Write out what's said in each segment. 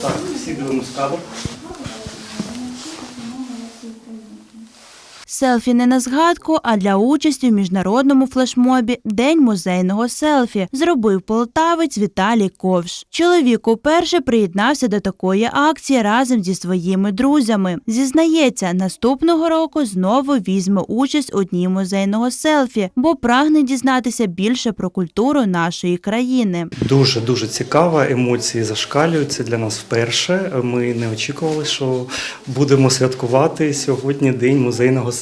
Tá, segurando os cabos. Селфі не на згадку, а для участі в міжнародному флешмобі День музейного селфі зробив полтавець Віталій Ковш. Чоловік уперше приєднався до такої акції разом зі своїми друзями. Зізнається, наступного року знову візьме участь у дні музейного селфі, бо прагне дізнатися більше про культуру нашої країни. Дуже дуже цікаво, емоції зашкалюють. Це для нас вперше. Ми не очікували, що будемо святкувати сьогодні День музейного селфі,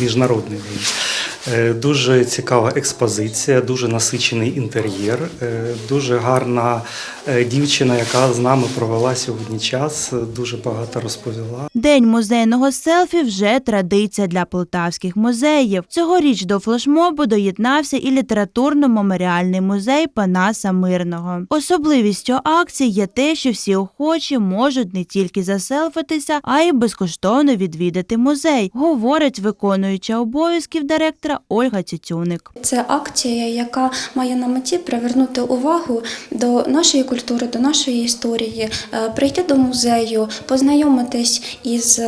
міжнародний день. Дуже цікава експозиція, дуже насичений інтер'єр, е, дуже гарна е, дівчина, яка з нами провела сьогодні час, е, дуже багато розповіла. День музейного селфі вже традиція для полтавських музеїв. Цьогоріч до флешмобу доєднався і літературно-меморіальний музей Панаса Мирного. Особливістю акції є те, що всі охочі можуть не тільки заселфитися, а й безкоштовно відвідати музей, говорить виконуюча обов'язків директора Ольга Тютюник. Це акція, яка має на меті привернути увагу до нашої культури, до нашої історії, е, прийти до музею, познайомитись із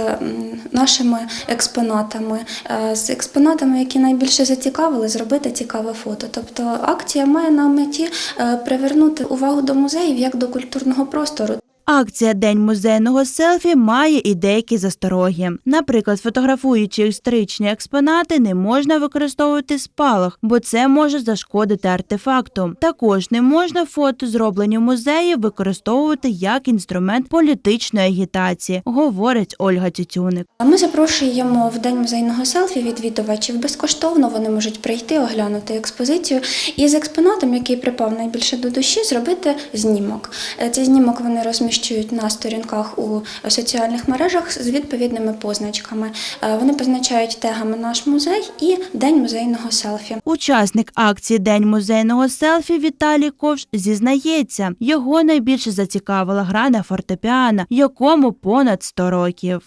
нашими експонатами, е, з експонатами, які найбільше зацікавили, зробити цікаве фото. Тобто акція має на меті е, привернути увагу до музеїв як до культурного простору. Акція День музейного селфі має і деякі застороги. Наприклад, фотографуючи історичні експонати, не можна використовувати спалах, бо це може зашкодити артефакту. Також не можна фото, зроблені в музеї, використовувати як інструмент політичної агітації, говорить Ольга Тютюник. Ми запрошуємо в день музейного селфі відвідувачів безкоштовно. Вони можуть прийти, оглянути експозицію і з експонатом, який припав найбільше до душі, зробити знімок. Е, Цей знімок вони розміщують на сторінках у соціальних мережах з відповідними позначками. Е, Вони позначають тегами наш музей і день музейного селфі. Учасник акції День музейного селфі Віталій Ковш зізнається, його найбільше зацікавила гра на фортепіано, якому понад 100 років.